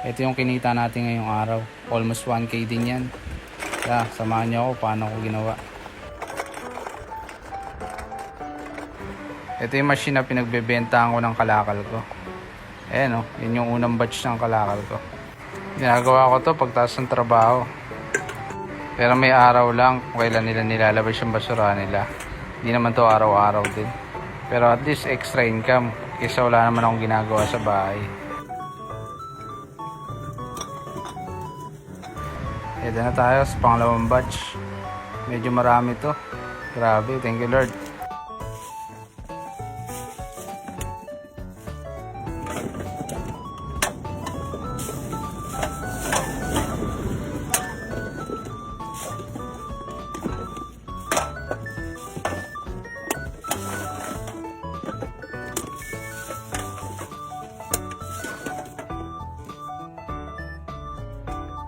Ito yung kinita natin ngayong araw. Almost 1k din yan. Kaya samahan niyo ako paano ko ginawa. Ito yung machine na pinagbebentahan ko ng kalakal ko. Ayan o, yun yung unang batch ng kalakal ko. Ginagawa ko to pagtaas ng trabaho. Pero may araw lang kung kailan nila nilalabas yung basura nila. Hindi naman to araw-araw din. Pero at least extra income kaysa wala naman akong ginagawa sa bahay. Ito na tayo sa pangalawang batch. Medyo marami to. Grabe, thank you Lord.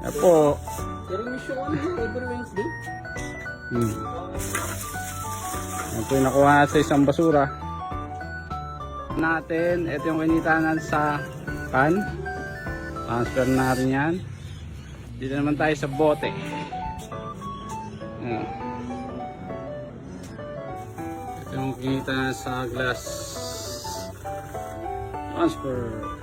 Apo. Pero may show ano every Wednesday? Hmm. Ito yung nakuha sa isang basura. Natin, ito yung kinitanan sa pan. Transfer na rin yan. Dito naman tayo sa bote. Ito yung kinitanan sa glass. Transfer.